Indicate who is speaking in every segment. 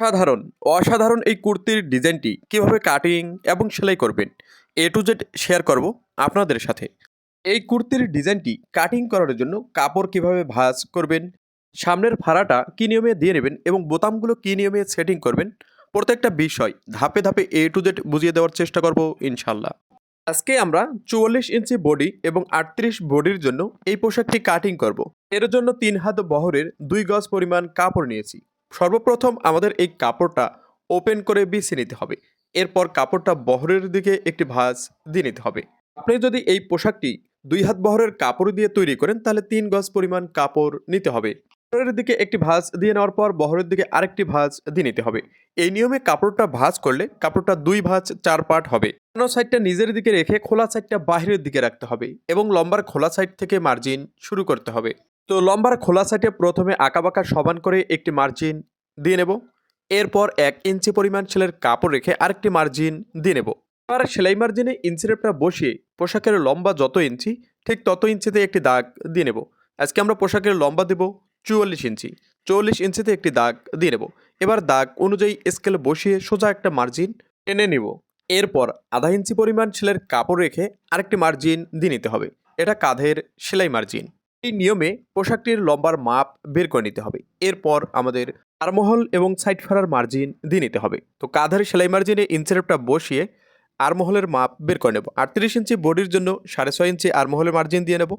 Speaker 1: সাধারণ অসাধারণ এই কুর্তির ডিজাইনটি কীভাবে কাটিং এবং সেলাই করবেন, এ টু জেড শেয়ার করব আপনাদের সাথে। এই কুর্তির ডিজাইনটি কাটিং করার জন্য কাপড় কীভাবে ভাঁজ করবেন, সামনের ফাড়াটা কী নিয়মে দিয়ে নেবেন এবং বোতামগুলো কী নিয়মে সেটিং করবেন, প্রত্যেকটা বিষয় ধাপে ধাপে এ টু জেড বুঝিয়ে দেওয়ার চেষ্টা করব ইনশাল্লাহ। আজকে আমরা চুয়াল্লিশ ইঞ্চি বডি এবং আটত্রিশ বডির জন্য এই পোশাকটি কাটিং করব। এর জন্য তিন হাত বহরের দুই গজ পরিমাণ কাপড় নিয়েছি। সর্বপ্রথম আমাদের এই কাপড়টা ওপেন করে বিছিয়ে নিতে হবে। এরপর কাপড়টা বহরের দিকে একটি ভাঁজ দিয়ে নিতে হবে। আপনি যদি এই পোশাকটি দুই হাত বহরের কাপড় দিয়ে তৈরি করেন, তাহলে তিন গজ পরিমাণ কাপড় নিতে হবে। বহরের দিকে একটি ভাঁজ দিয়ে নেওয়ার পর বহরের দিকে আরেকটি ভাঁজ দিয়ে নিতে হবে। এই নিয়মে কাপড়টা ভাঁজ করলে কাপড়টা দুই ভাঁজ চার পার্ট হবে। কোনো সাইডটা নিজের দিকে রেখে খোলা সাইডটা বাইরের দিকে রাখতে হবে এবং লম্বার খোলা সাইড থেকে মার্জিন শুরু করতে হবে। তো লম্বার খোলা সাইডে প্রথমে আঁকাবাঁকা সমান করে একটি মার্জিন দিয়ে নেব। এরপর এক ইঞ্চি পরিমাণ সেলের কাপড় রেখে আরেকটি মার্জিন দিয়ে নেব। আর সেলাই মার্জিনে ইঞ্চি ইঞ্চিরেপটা বসিয়ে পোশাকের লম্বা যত ইঞ্চি, ঠিক তত ইঞ্চিতে একটি দাগ দিয়ে নেব। আজকে আমরা পোশাকের লম্বা দেব চুয়াল্লিশ ইঞ্চি চল্লিশ ইঞ্চিতে একটি দাগ দিয়ে নেব। এবার দাগ অনুযায়ী স্কেল বসিয়ে সোজা একটা মার্জিন টেনে নেব। এরপর আধা ইঞ্চি পরিমাণ সেলের কাপড় রেখে আরেকটি মার্জিন দিয়ে নিতে হবে। এটা কাঁধের সেলাই মার্জিন এই নিয়মে পোশাকটির লম্বার মাপ বের করে নিতে হবে। এরপর আমাদের আরমহল এবং সাইড ফারার মার্জিন দিয়ে নিতে হবে। তো কাঁধের সেলাই মার্জিনে ইঞ্চিরেপটা বসিয়ে আরমহলের মাপ বের করে নেব। আটত্রিশ ইঞ্চি বডির জন্য সাড়ে ছয় ইঞ্চি আরমহলের মার্জিন দিয়ে নেব।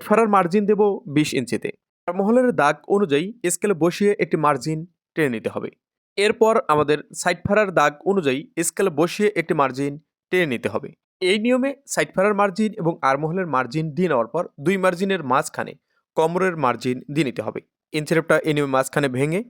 Speaker 1: ফারার মার্জিন দেব বিশ ইঞ্চিতে আরমহলের দাগ অনুযায়ী স্কেলে বসিয়ে একটি মার্জিন টেনে নিতে হবে। এরপর আমাদের সাইড ফারার দাগ অনুযায়ী স্কেলে বসিয়ে একটি মার্জিন টেনে নিতে হবে। এই নিয়মে সাইড ফারার মার্জিন এবং আরমহলের মার্জিন দিয়ে নেওয়ার পর দুই মার্জিনের মাঝখানে কমরের মার্জিন দিয়ে নিতে হবে। ইঞ্চিরেপটা এই নিয়মে মাঝখানে ভেঙে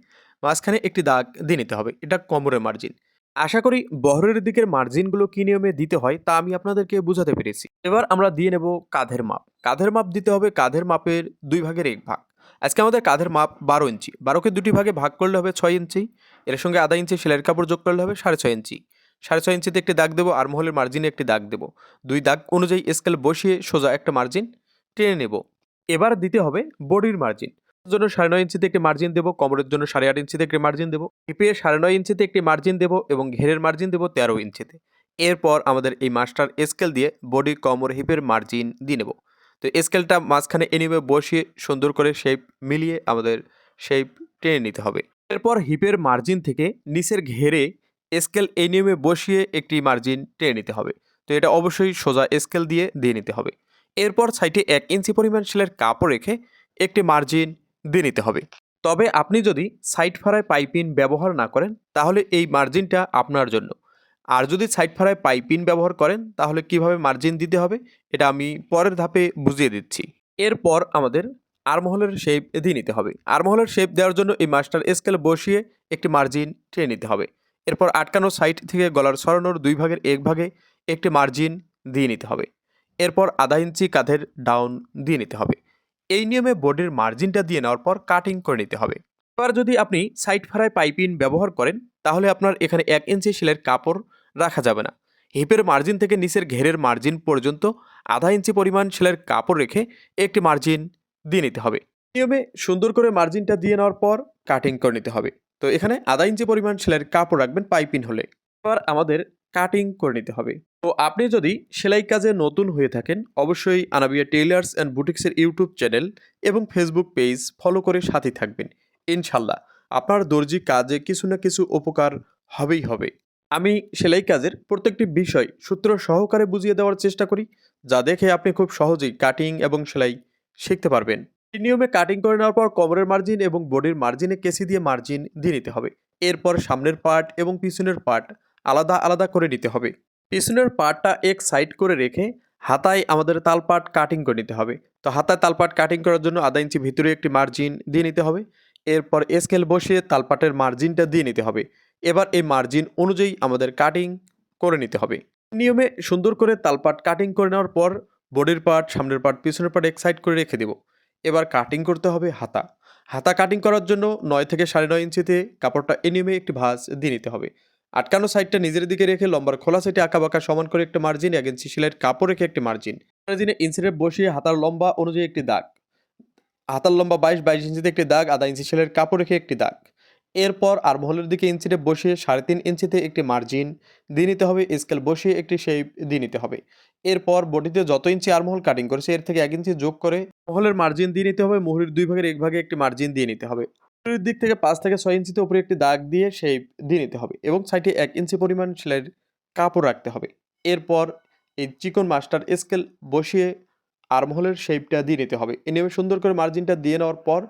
Speaker 1: মাঝখানে একটি দাগ দিয়ে নিতে হবে। এটা কমরের মার্জিন। আশা করি বহরের দিকের মার্জিনগুলো কী নিয়মে দিতে হয় তা আমি আপনাদেরকে বোঝাতে পেরেছি। এবার আমরা দিয়ে নেব কাঁধের মাপ। কাঁধের মাপ দিতে হবে কাঁধের মাপের দুই ভাগের এক ভাগ। আজকে আমাদের কাঁধের মাপ বারো ইঞ্চি। বারোকে দুটি ভাগে ভাগ করলে হবে ছয় ইঞ্চি। এর সঙ্গে আধা ইঞ্চি সেলাইয়ের কাপড় যোগ করলে হবে সাড়ে ছয় ইঞ্চি। সাড়ে ছয় ইঞ্চিতে একটি দাগ দেবো আর মহলের মার্জিনে একটি দাগ দেবো। দুই দাগ অনুযায়ী স্কেল বসিয়ে সোজা একটা মার্জিন টেনে নেব। এবার দিতে হবে বডির মার্জিন জন্য সাড়ে নয় ইঞ্চিতে একটি মার্জিন দেবো, কোমরের জন্য সাড়ে আট ইঞ্চিতে একটি মার্জিন দেবো, হিপে সাড়ে নয় ইঞ্চিতে একটি মার্জিন দেবো এবং ঘেরের মার্জিন দেবো তেরো ইঞ্চিতে। এরপর আমাদের এই মাস্টার স্কেল দিয়ে বডি কোমর, হিপের মার্জিন দিয়ে নেব। তো স্কেলটা মাঝখানে এনিমে বসিয়ে সুন্দর করে শেপ মিলিয়ে আমাদের শেপ টেনে নিতে হবে। এরপর হিপের মার্জিন থেকে নিচের ঘেরে স্কেল এই নিয়মে বসিয়ে একটি মার্জিন টেনে নিতে হবে। তো এটা অবশ্যই সোজা স্কেল দিয়ে দিয়ে নিতে হবে। এরপর সাইডে এক ইঞ্চি পরিমাণ সেলের কাপড় রেখে একটি মার্জিন দিয়ে নিতে হবে। তবে আপনি যদি সাইড ফাড়ায় পাইপিন ব্যবহার না করেন, তাহলে এই মার্জিনটা আপনার জন্য। আর যদি সাইড ফাড়ায় পাইপিন ব্যবহার করেন, তাহলে কীভাবে মার্জিন দিতে হবে, এটা আমি পরের ধাপে বুঝিয়ে দিচ্ছি। এরপর আমাদের আরমহলের শেপ দিয়ে নিতে হবে। আরমহলের শেপ দেওয়ার জন্য এই মাস্টার স্কেল বসিয়ে একটি মার্জিন টেনে নিতে হবে। এরপর আটকানো সাইড থেকে গলার সরানোর দুই ভাগের এক ভাগে একটি মার্জিন দিয়ে নিতে হবে। এরপর আধা ইঞ্চি কাঁধের ডাউন দিয়ে নিতে হবে। এই নিয়মে বডির মার্জিনটা দিয়ে নেওয়ার পর কাটিং করে নিতে হবে। এবার যদি আপনি সাইড ফাড়ায় পাইপিন ব্যবহার করেন, তাহলে আপনার এখানে এক ইঞ্চি সেলের কাপড় রাখা যাবে না। হিপের মার্জিন থেকে নিচের ঘেরের মার্জিন পর্যন্ত আধা ইঞ্চি পরিমাণ সেলের কাপড় রেখে একটি মার্জিন দিয়ে নিতে হবে। নিয়মে সুন্দর করে মার্জিনটা দিয়ে নেওয়ার পর কাটিং করে নিতে হবে। তো এখানে আধা ইঞ্চি পরিমাণ সেলাইয়ের কাপড় রাখবেন পাইপিন হলে, এবার আমাদের কাটিং করে নিতে হবে। তো আপনি যদি সেলাই কাজে নতুন হয়ে থাকেন, অবশ্যই আনাবিয়া টেইলার্স অ্যান্ড বুটিক্সের ইউটিউব চ্যানেল এবং ফেসবুক পেজ ফলো করে সাথে থাকবেন, ইনশাল্লাহ। আপনার দর্জি কাজে কিছু না কিছু উপকার হবেই হবে। আমি সেলাই কাজের প্রত্যেকটি বিষয় সূত্র সহকারে বুঝিয়ে দেওয়ার চেষ্টা করি, যা দেখে আপনি খুব সহজেই কাটিং এবং সেলাই শিখতে পারবেন। নিয়মে কাটিং করে নেওয়ার পর কোমরের মার্জিন এবং বডির মার্জিনে কেসি দিয়ে মার্জিন দিয়ে নিতে হবে। এরপর সামনের পার্ট এবং পিছনের পার্ট আলাদা আলাদা করে নিতে হবে। পিছনের পার্টটা এক সাইড করে রেখে হাতায় আমাদের তালপাট কাটিং করে নিতে হবে। তো হাতায় তালপাট কাটিং করার জন্য আধা ইঞ্চি ভিতরে একটি মার্জিন দিয়ে নিতে হবে। এরপর স্কেল বসিয়ে তালপাটের মার্জিনটা দিয়ে নিতে হবে। এবার এই মার্জিন অনুযায়ী আমাদের কাটিং করে নিতে হবে। নিয়মে সুন্দর করে তালপাট কাটিং করে নেওয়ার পর বডির পার্ট সামনের পার্ট পিছনের পার্ট এক সাইড করে রেখে দেব। এবার কাটিং করতে হবে হাতা। হাতা কাটিং করার জন্য নয় থেকে সাড়ে নয় ইঞ্চিতে কাপড়টা এনিমে একটি ভাঁজ দিয়ে নিতে হবে। আটকানো সাইডটা নিজের দিকে রেখে লম্বার খোলা সাইডে আঁকা বাঁকা সমান করে একটা মার্জিন এক ইঞ্চি সেলাইয়ের কাপড় রেখে একটি মার্জিন মার্জিনে ইঞ্চিরে বসিয়ে হাতার লম্বা অনুযায়ী একটি দাগ। হাতার লম্বা বাইশ বাইশ ইঞ্চিতে একটি দাগ, আধা ইঞ্চি সেলাইয়ের কাপড় রেখে একটি দাগ। এরপর আর্মহোলের দিকে ইঞ্চিতে বসিয়ে সাড়ে তিন ইঞ্চিতে একটি মার্জিন দিয়ে নিতে হবে। স্কেল বসিয়ে একটি শেপ দিয়ে নিতে হবে। এরপর বডিতে যত ইঞ্চি আর্মহোল কাটিং করেছে, এর থেকে এক ইঞ্চি যোগ করে মহলের মার্জিন দিয়ে নিতে হবে। মুহুরির দুই ভাগের এক ভাগে একটি মার্জিন দিয়ে নিতে হবে। মুহুরির দিক থেকে পাঁচ থেকে ছয় ইঞ্চিতে উপরে একটি দাগ দিয়ে শেপ দিয়ে নিতে হবে এবং সাইডে এক ইঞ্চি পরিমাণ সেলাইয়ের কাপড় রাখতে হবে। এরপর এই চিকন মাস্টার স্কেল বসিয়ে আর্মহোলের শেপটা দিয়ে নিতে হবে। এ নিয়ে সুন্দর করে মার্জিনটা দিয়ে নেওয়ার পর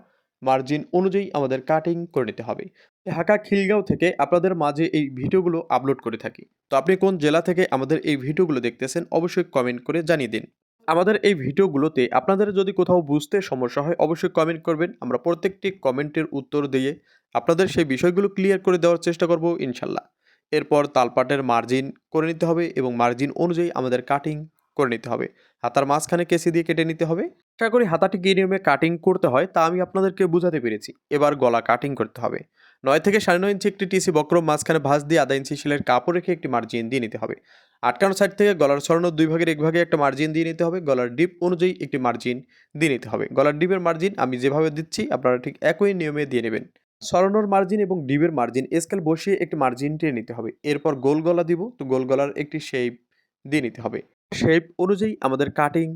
Speaker 1: মার্জিন অনুযায়ী আমাদের কাটিং করে নিতে হবে। ঢাকা খিলগাঁও থেকে আপনাদের মাঝে এই ভিডিওগুলো আপলোড করে থাকি। তো আপনি কোন জেলা থেকে আমাদের এই ভিডিওগুলো দেখতেছেন অবশ্যই কমেন্ট করে জানিয়ে দিন। আমাদের এই ভিডিওগুলোতে আপনাদের যদি কোথাও বুঝতে সমস্যা হয় অবশ্যই কমেন্ট করবেন। আমরা প্রত্যেকটি কমেন্টের উত্তর দিয়ে আপনাদের সেই বিষয়গুলো ক্লিয়ার করে দেওয়ার চেষ্টা করব ইনশাল্লাহ। এরপর তালপাটের মার্জিন করে নিতে হবে এবং মার্জিন অনুযায়ী আমাদের কাটিং করে নিতে হবে। হাতার মাঝখানে কেসি দিয়ে কেটে নিতে হবে। আশা করি হাতাটি কী নিয়মে কাটিং করতে হয় তা আমি আপনাদেরকে বোঝাতে পেরেছি। এবার গলা কাটিং করতে হবে। নয় থেকে সাড়ে নয় ইঞ্চি একটি টিসি বক্রম মাঝখানে ভাঁজ দিয়ে আধা ইঞ্চি শিলের কাপড় রেখে একটি মার্জিন দিয়ে নিতে হবে। আটকানো সাইড থেকে গলার সরানোর দুই ভাগের এক ভাগে একটা মার্জিন দিয়ে নিতে হবে। গলার ডিপ অনুযায়ী একটি মার্জিন দিয়ে নিতে হবে। গলার ডিপের মার্জিন আমি যেভাবে দিচ্ছি আপনারা ঠিক একই নিয়মে দিয়ে নেবেন। সরানোর মার্জিন এবং ডিবের মার্জিন স্কেল বসিয়ে একটি মার্জিন টেনে নিতে হবে। এরপর গোল গলা দিব। তো গোল গলার একটি শেপ দিয়ে নিতে হবে। শেপ অনুযায়ী আমাদের কাটিং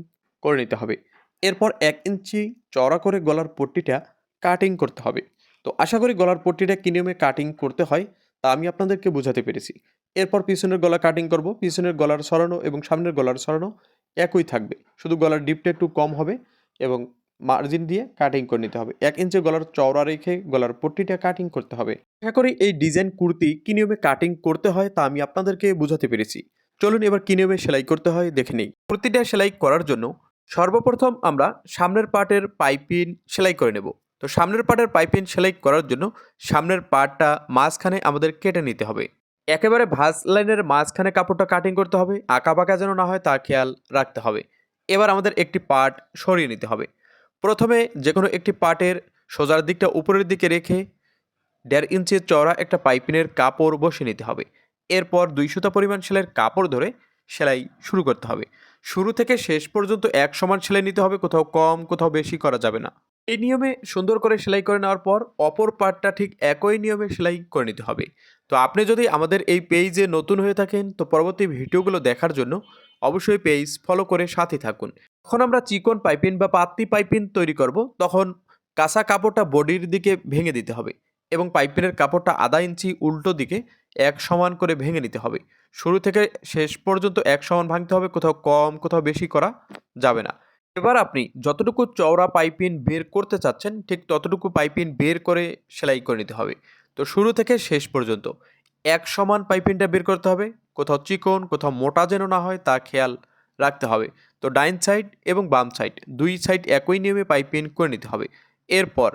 Speaker 1: করে নিতে হবে। এরপর এক ইঞ্চি চড়া করে গলার পট্টিটা কাটিং করতে হবে। তো আশা করি গলার পট্টিটা কী নিয়মে কাটিং করতে হয় তা আমি আপনাদেরকে বোঝাতে পেরেছি। এরপর পিছনের গলা কাটিং করব। পিছনের গলার সরানো এবং সামনের গলার সরানো একই থাকবে। শুধু গলার ডিপটা একটু কম হবে এবং মার্জিন দিয়ে কাটিং করে নিতে হবে। এক ইঞ্চি গলার চওড়া রেখে গলার পট্টিটা কাটিং করতে হবে। আশা করি এই ডিজাইন কুর্তি কী নিয়মে কাটিং করতে হয় তা আমি আপনাদেরকে বোঝাতে পেরেছি। চলুন এবার কী নিয়মে সেলাই করতে হয় দেখে নিই। প্রতিটা সেলাই করার জন্য সর্বপ্রথম আমরা সামনের পার্টের পাইপিন সেলাই করে নেব। তো সামনের পার্টের পাইপিন সেলাই করার জন্য সামনের পার্টটা মাঝখানে আমাদের কেটে নিতে হবে। একেবারে ভাঁজ লাইনের মাঝখানে কাপড়টা কাটিং করতে হবে আঁকা বাঁকা যেন না হয় তা খেয়াল রাখতে হবে। এবার আমাদের একটি পার্ট সরিয়ে নিতে হবে। প্রথমে যে কোনো একটি পার্টের সোজার দিকটা উপরের দিকে রেখে দেড় ইঞ্চি চওড়া একটা পাইপিনের কাপড় বসিয়ে নিতে হবে। এরপর দুই সুতা পরিমাণ সেলাইয়ের কাপড় ধরে সেলাই শুরু করতে হবে। শুরু থেকে শেষ পর্যন্ত এক সমান সেলাই নিতে হবে, কোথাও কম, কোথাও বেশি করা যাবে না। এই নিয়মে সুন্দর করে সেলাই করে নেওয়ার পর অপর পার্টটা ঠিক একই নিয়মে সেলাই করে নিতে হবে। তো আপনি যদি আমাদের এই পেজে নতুন হয়ে থাকেন, তো পরবর্তী ভিডিওগুলো দেখার জন্য অবশ্যই পেজ ফলো করে সাথে থাকুন। যখন আমরা চিকন পাইপিন বা পাত্তি পাইপিন তৈরি করব, তখন কাঁচা কাপড়টা বডির দিকে ভেঙে দিতে হবে এবং পাইপিনের কাপড়টা আধা ইঞ্চি উল্টো দিকে এক সমান করে ভেঙে নিতে হবে। শুরু থেকে শেষ পর্যন্ত এক সমান ভাঙতে হবে, কোথাও কম, কোথাও বেশি করা যাবে না। এবার আপনি যতটুকু চওড়া পাইপিন বের করতে চাচ্ছেন, ঠিক ততটুকু পাইপিন বের করে সেলাই করে নিতে হবে। তো শুরু থেকে শেষ পর্যন্ত এক সমান পাইপিনটা বের করতে হবে, কোথাও চিকন, কোথাও মোটা যেন না হয় তা খেয়াল রাখতে হবে। তো ডাইন সাইড এবং বাম সাইড, দুই সাইড একই নিয়মে পাইপিন করে নিতে হবে। এরপর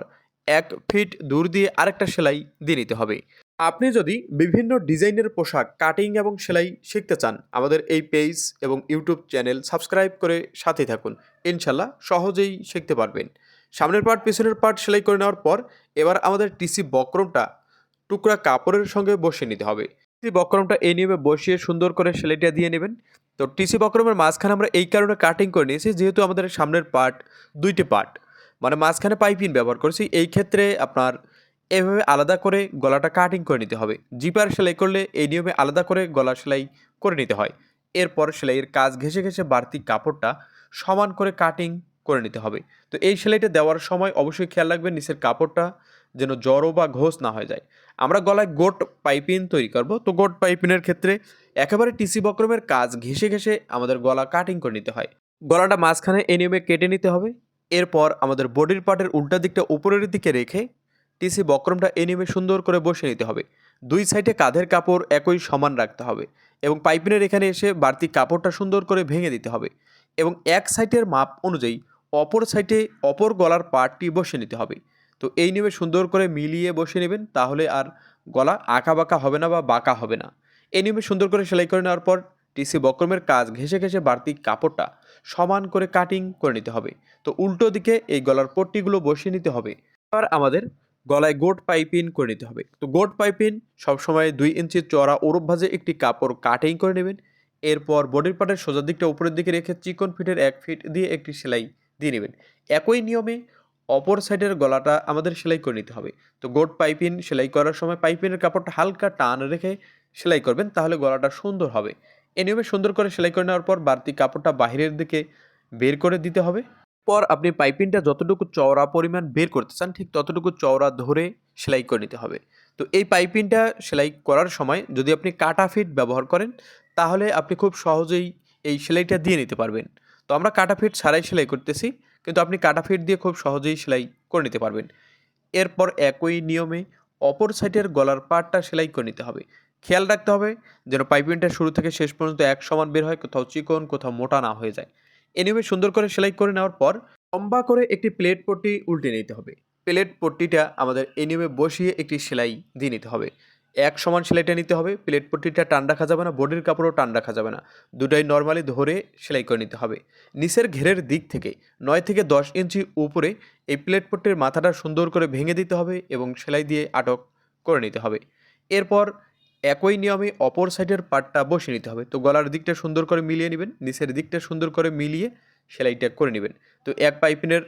Speaker 1: এক ফিট দূর দিয়ে আরেকটা সেলাই দিয়ে নিতে হবে। আপনি যদি বিভিন্ন ডিজাইনের পোশাক, কাটিং এবং সেলাই শিখতে চান, আমাদের এই পেজ এবং ইউটিউব চ্যানেল সাবস্ক্রাইব করে সাথে থাকুন। ইনশাল্লাহ সহজেই শিখতে পারবেন। সামনের পার্ট, পিছনের পার্ট সেলাই করে নেওয়ার পর এবার আমাদের টিসি বক্রমটা টুকরা কাপড়ের সঙ্গে বসিয়ে নিতে হবে। টিসি বক্রমটা এই নিয়মে বসিয়ে সুন্দর করে সেলাইটা দিয়ে নেবেন। তো টিসি বক্রমের মাঝখানে আমরা এই কারণে কাটিং করে নিয়েছি, যেহেতু আমাদের সামনের পার্ট দুইটি পার্ট মানে মাঝখানে পাইপিন ব্যবহার করেছি। এই ক্ষেত্রে আপনার এভাবে আলাদা করে গলাটা কাটিং করে নিতে হবে। জিপার সেলাই করলে এই নিয়মে আলাদা করে গলা সেলাই করে নিতে হয়। এরপর সেলাইয়ের কাজ ঘেঁষে ঘেঁষে বাড়তি কাপড়টা সমান করে কাটিং করে নিতে হবে। তো এই সেলাইটা দেওয়ার সময় অবশ্যই খেয়াল রাখবেন নিচের কাপড়টা যেন জড়ো বা ঘোষ না হয়ে যায়। আমরা গলায় গোট পাইপিন তৈরি করব। তো গোট পাইপিনের ক্ষেত্রে একেবারে টিসি বক্রমের কাজ ঘেঁষে ঘেঁষে আমাদের গলা কাটিং করে নিতে হয়। গলাটা মাঝখানে এ নিয়মে কেটে নিতে হবে। এরপর আমাদের বডির পার্টের উল্টা দিকটা উপরের দিকে রেখে টিসি বক্রমটা এই নিয়মে সুন্দর করে বসে নিতে হবে। দুই সাইডে কাঁধের কাপড় একই সমান রাখতে হবে এবং পাইপিনের এখানে এসে বাড়তি কাপড়টা সুন্দর করে ভেঙে দিতে হবে এবং এক সাইডের মাপ অনুযায়ী অপর সাইডে অপর গলার পার্টটি বসে নিতে হবে। তো এই নিয়মে সুন্দর করে মিলিয়ে বসে নেবেন তাহলে আর গলা আঁকা বাঁকা হবে না বা বাঁকা হবে না। এই নিয়মে সুন্দর করে সেলাই করে নেওয়ার পর টিসি বক্রমের কাজ ঘেঁষে ঘেঁষে বাড়তি কাপড়টা সমান করে কাটিং করে নিতে হবে। তো উল্টো দিকে এই গলার পট্টিগুলো বসিয়ে নিতে হবে। এবার আমাদের গলায় গোট পাইপিন করে নিতে হবে। তো গোট পাইপিন সবসময় দুই ইঞ্চি চড়া ওরব ভাজে একটি কাপড় কাটিং করে নেবেন। এরপর বডির পার্টের সোজা দিকটা উপরের দিকে রেখে চিকন ফিটের এক ফিট দিয়ে একটি সেলাই দিয়ে নেবেন। একই নিয়মে অপর সাইডের গলাটা আমাদের সেলাই করে নিতে হবে। তো গোট পাইপিন সেলাই করার সময় পাইপিনের কাপড়টা হালকা টান রেখে সেলাই করবেন, তাহলে গলাটা সুন্দর হবে। এ নিয়মে সুন্দর করে সেলাই করে নেওয়ার পর বাড়তি কাপড়টা বাইরের দিকে বের করে দিতে হবে। পর আপনি পাইপিংটা যতটুকু চওড়া পরিমাণ বের করতে চান, ঠিক ততটুকু চওড়া ধরে সেলাই করে নিতে হবে। তো এই পাইপিংটা সেলাই করার সময় যদি আপনি কাটা ফিট ব্যবহার করেন, তাহলে আপনি খুব সহজেই এই সেলাইটা দিয়ে নিতে পারবেন। তো আমরা কাটা ফিট ছাড়াই সেলাই করতেছি, কিন্তু আপনি কাটা ফিট দিয়ে খুব সহজেই সেলাই করে নিতে পারবেন। এরপর একই নিয়মে অপর সাইডের গলার পাটটা সেলাই করে নিতে হবে। খেয়াল রাখতে হবে যেন পাইপিংটা শুরু থেকে শেষ পর্যন্ত এক সমান বের হয়, কোথাও চিকন, কোথাও মোটা না হয়ে যায়। এ নিয়মে সুন্দর করে সেলাই করে নেওয়ার পর লম্বা করে একটি প্লেট পট্টি উল্টে নিতে হবে। প্লেট পট্টিটা আমাদের নিয়মে বসিয়ে একটি সেলাই দিয়ে নিতে হবে। এক সমান সেলাইটা নিতে হবে প্লেট পট্টিটা টান রাখা যাবে না বডির কাপড়ও টান রাখা যাবে না। দুটাই নর্মালি ধরে সেলাই করে নিতে হবে। নিচের ঘেরের দিক থেকে নয় থেকে দশ ইঞ্চি উপরে এই প্লেট পট্টির মাথাটা সুন্দর করে ভেঙে দিতে হবে এবং সেলাই দিয়ে আটক করে নিতে হবে। এরপর একই নিয়মে অপর সাইডের পাটটা বসিয়ে নিতে হবে। তো গলার দিকটা সুন্দর করে মিলিয়ে নেবেন, নিচের দিকটা সুন্দর করে মিলিয়ে সেলাইটা করে নেবেন। তো এক পাইপিনের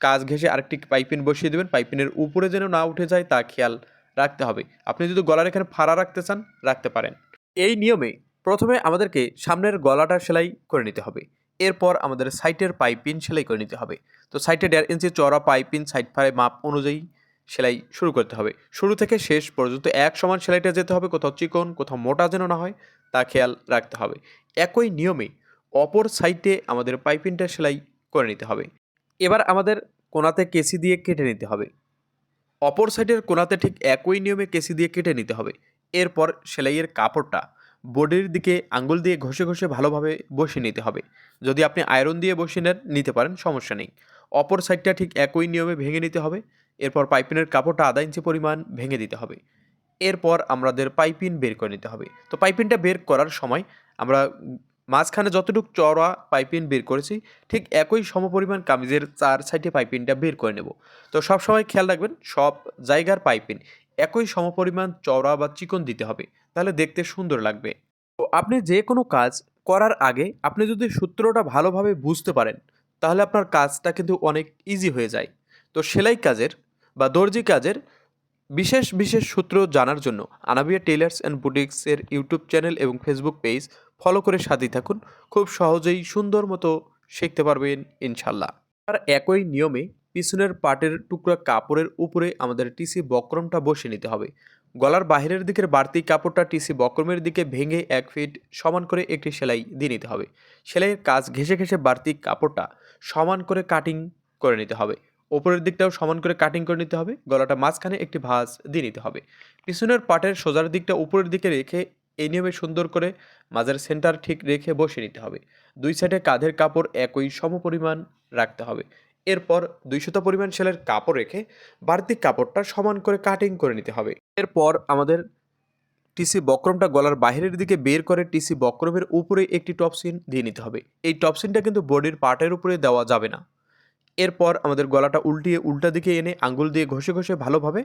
Speaker 1: কাজ ঘেঁষে আরেকটি পাইপিন বসিয়ে দেবেন। পাইপিনের উপরে যেন না উঠে যায় তা খেয়াল রাখতে হবে। আপনি যদি গলার এখানে ফাড়া রাখতে চান, রাখতে পারেন। এই নিয়মে প্রথমে আমাদেরকে সামনের গলাটা সেলাই করে নিতে হবে। এরপর আমাদের সাইটের পাইপিন সেলাই করে নিতে হবে। তো সাইটে দেড় ইঞ্চি চড়া পাইপিন সাইড ফাড়ে মাপ অনুযায়ী সেলাই শুরু করতে হবে। শুরু থেকে শেষ পর্যন্ত এক সমান সেলাইটা যেতে হবে, কোথাও চিকন, কোথাও মোটা যেন না হয়, তা খেয়াল রাখতে হবে। একই নিয়মে অপর সাইডে আমাদের পাইপিংটা সেলাই করে নিতে হবে। এবার আমাদের কোনাতে কেসি দিয়ে কেটে নিতে হবে। অপর সাইডের কোনাতে ঠিক একই নিয়মে কেসি দিয়ে কেটে নিতে হবে। এরপর সেলাইয়ের কাপড়টা বডির দিকে আঙ্গুল দিয়ে ঘষে ঘষে ভালোভাবে বসিয়ে নিতে হবে। যদি আপনি আয়রন দিয়ে বসিয়ে নিতে পারেন, সমস্যা নেই। অপর সাইডটা ঠিক একই নিয়মে ভেঙে নিতে হবে। এরপর পাইপিনের কাপড়টা আধা ইঞ্চি পরিমাণ ভেঙে দিতে হবে। এরপর আমাদের পাইপিন বের করে নিতে হবে। তো পাইপিনটা বের করার সময় আমরা মাঝখানে যতটুকু চড়া পাইপিন বের করেছি, ঠিক একই সমপরিমাণ কামিজের চার সাইডে পাইপিনটা বের করে নেব। তো সব সময় খেয়াল রাখবেন, সব জায়গার পাইপিন একই সমপরিমাণ চওড়া বা চিকন দিতে হবে, তাহলে দেখতে সুন্দর লাগবে। তো আপনি যে কোনো কাজ করার আগে আপনি যদি সূত্রটা ভালোভাবে বুঝতে পারেন, তাহলে আপনার কাজটা কিন্তু অনেক ইজি হয়ে যায়। তো সেলাই কাজের বা দর্জি কাজের বিশেষ বিশেষ সূত্র জানার জন্য আনাবিয়া টেলার্স অ্যান্ড বুটিক্সের ইউটিউব চ্যানেল এবং ফেসবুক পেজ ফলো করে সাথেই থাকুন। খুব সহজেই সুন্দর মতো শিখতে পারবেন ইনশাল্লাহ আর একই নিয়মে পিছনের পাটের টুকরা কাপড়ের উপরে আমাদের টিসি বক্রমটা বসে নিতে হবে। গলার বাইরের দিকের বাড়তি কাপড়টা টিসি বক্রমের দিকে ভেঙে এক ফিট সমান করে একটি সেলাই দিয়ে নিতে হবে। সেলাইয়ের কাজ ঘেঁষে ঘেঁষে বাড়তি কাপড়টা সমান করে কাটিং করে নিতে হবে। ওপরের দিকটাও সমান করে কাটিং করে নিতে হবে, গলাটা মাঝখানে একটি ভাঁজ দিয়ে নিতে হবে। পিছনের পাটের সোজার দিকটা উপরের দিকে রেখে এই নিয়মে সুন্দর করে মাঝের সেন্টার ঠিক রেখে বসে নিতে হবে। দুই সাইডে কাঁধের কাপড় একই সমপরিমাণ রাখতে হবে। এরপর দুইশত পরিমাণ সেলের কাপড় রেখে বাড়তি কাপড়টা সমান করে কাটিং করে নিতে হবে। এরপর আমাদের টিসি বক্রমটা গলার বাইরের দিকে বের করে টিসি বক্রমের উপরে একটি টপসিন দিয়ে নিতে হবে। এই টপসিনটা কিন্তু বডির পার্টের উপরে দেওয়া যাবে না। এরপর আমাদের গলাটা উল্টিয়ে উল্টা দিকে এনে আঙ্গুল দিয়ে ঘষে ঘষে ভালোভাবে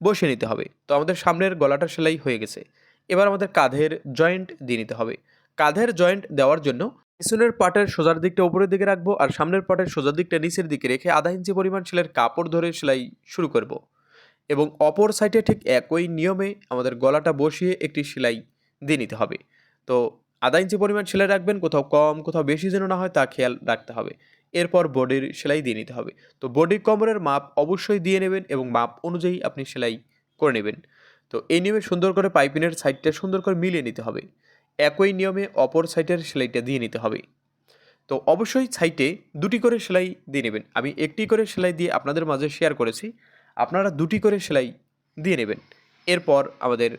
Speaker 1: বসিয়ে নিতে হবে। তো আমাদের সামনের গলাটা সেলাই হয়ে গেছে। এবার আমাদের কাঁধের জয়েন্ট দিয়ে নিতে হবে। কাঁধের জয়েন্ট দেওয়ার জন্য পিছনের পাটের সোজার দিকটা উপরের দিকে রাখব আর সামনের পাটের সোজার দিকটা নিচের দিকে রেখে আধা ইঞ্চি পরিমাণ সেলের কাপড় ধরে সেলাই শুরু করব। এবং অপর সাইডে ঠিক একই নিয়মে আমাদের গলাটা বসিয়ে একটি সেলাই দিয়ে নিতে হবে। তো আধা ইঞ্চি পরিমাণ সেলাই রাখবেন, কোথাও কম, কোথাও বেশি যেন না হয় তা খেয়াল রাখতে হবে। এরপর বডির সেলাই দিয়ে নিতে হবে। তো বডি কমরের মাপ অবশ্যই দিয়ে নেবেন এবং মাপ অনুযায়ী আপনি সেলাই করে নেবেন। তো এই নিয়মে সুন্দর করে পাইপিনের সাইডটা সুন্দর করে মিলিয়ে নিতে হবে। একই নিয়মে অপর সাইডের সেলাইটা দিয়ে নিতে হবে। তো অবশ্যই সাইটে দুটি করে সেলাই দিয়ে নেবেন। আমি একটি করে সেলাই দিয়ে আপনাদের মাঝে শেয়ার করেছি। আপনারা দুটি করে সেলাই দিয়ে নেবেন। এরপর আমাদের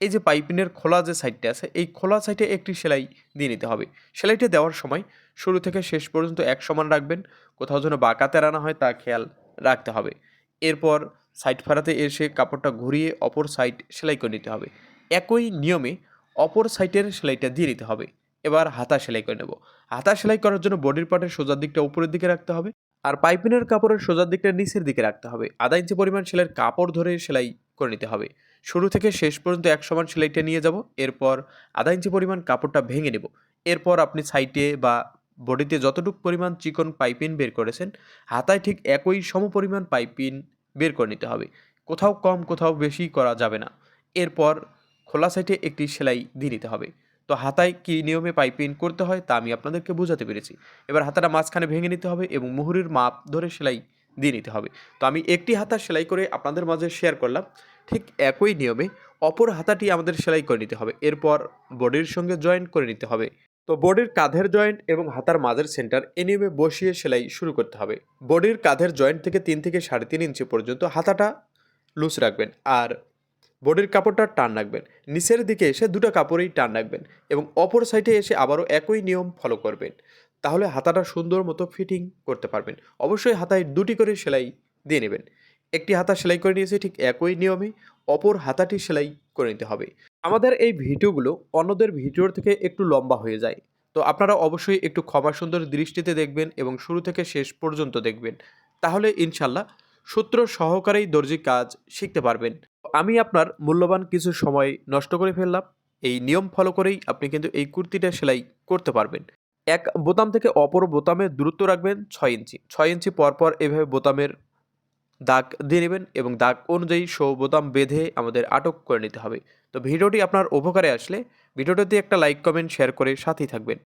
Speaker 1: এই যে পাইপিনের খোলা যে সাইডটা আছে, এই খোলা সাইডে একটি সেলাই দিয়ে নিতে হবে। সেলাইটা দেওয়ার সময় শুরু থেকে শেষ পর্যন্ত এক সমান রাখবেন, কোথাও যেন বাঁকা তেরানো হয় তা খেয়াল রাখতে হবে। এরপর সাইড ফাড়াতে এসে কাপড়টা ঘুরিয়ে অপর সাইড সেলাই করে নিতে হবে। একই নিয়মে অপর সাইডের সেলাইটা দিয়ে নিতে হবে। এবার হাতা সেলাই করে নেব। হাতা সেলাই করার জন্য বডির পার্টের সোজার দিকটা উপরের দিকে রাখতে হবে আর পাইপিনের কাপড়ের সোজার দিকটা নিচের দিকে রাখতে হবে। আধা ইঞ্চি পরিমাণ সেলাইয়ের কাপড় ধরে সেলাই করে নিতে হবে। শুরু থেকে শেষ পর্যন্ত এক সমান সেলাইটা নিয়ে যাব, এরপর আধা ইঞ্চি পরিমাণ কাপড়টা ভেঙে নেব। এরপর আপনি সাইডে বা বডিতে যতটুকু পরিমাণ চিকন পাইপিন বের করেছেন, হাতায় ঠিক একই সমপরিমাণ পাইপিন বের করে নিতে হবে। কোথাও কম, কোথাও বেশি করা যাবে না। এরপর খোলা সাইডে একটি সেলাই দিয়ে নিতে হবে। তো হাতায় কী নিয়মে পাইপিং করতে হয় তা আমি আপনাদেরকে বোঝাতে পেরেছি। এবার হাতাটা মাঝখানে ভেঙে নিতে হবে এবং মুহুরির মাপ ধরে সেলাই দিয়ে নিতে হবে। তো আমি একটি হাতা সেলাই করে আপনাদের মাঝে শেয়ার করলাম। ঠিক একই নিয়মে অপর হাতাটি আমাদের সেলাই করে নিতে হবে। এরপর বডির সঙ্গে জয়েন্ট করে নিতে হবে। তো বডির কাঁধের জয়েন্ট এবং হাতার মাঝের সেন্টার এ নিয়মে বসিয়ে সেলাই শুরু করতে হবে। বডির কাঁধের জয়েন্ট থেকে তিন থেকে সাড়ে তিন ইঞ্চি পর্যন্ত হাতাটা লুজ রাখবেন আর বডির কাপড়টা টান রাখবেন। নিচের দিকে এসে দুটো কাপড়েই টান রাখবেন এবং অপর সাইডে এসে আবারও একই নিয়ম ফলো করবেন। তাহলে হাতাটা সুন্দর মতো ফিটিং করতে পারবেন। অবশ্যই হাতায় দুটি করে সেলাই দিয়ে নেবেন। একটি হাতা সেলাই করে নিয়েছি, ঠিক একই নিয়মে অপর হাতাটি সেলাই করে নিতে হবে। আমাদের এই ভিডিওগুলো অন্যদের ভিডিওর থেকে একটু লম্বা হয়ে যায়। তো আপনারা অবশ্যই একটু ক্ষমা সুন্দর দৃষ্টিতে দেখবেন এবং শুরু থেকে শেষ পর্যন্ত দেখবেন। তাহলে ইনশাল্লাহ সূত্র সহকারেই দর্জি কাজ শিখতে পারবেন। আমি আপনার মূল্যবান কিছু সময় নষ্ট করে ফেললাম। এই নিয়ম ফলো করেই আপনি কিন্তু এই কুর্তিটা সেলাই করতে পারবেন। এক বোতাম থেকে অপর বোতামের দূরত্ব রাখবেন ছয় ইঞ্চি। ছয় ইঞ্চি পরপর এভাবে বোতামের দাগ দিয়ে নেবেন এবং দাগ অনুযায়ী শো বোতাম বেঁধে আমাদের আটক করে নিতে হবে। তো ভিডিওটি আপনার উপকারে আসলে, ভিডিওটিতে একটা লাইক কমেন্ট শেয়ার করে সাথেই থাকবেন।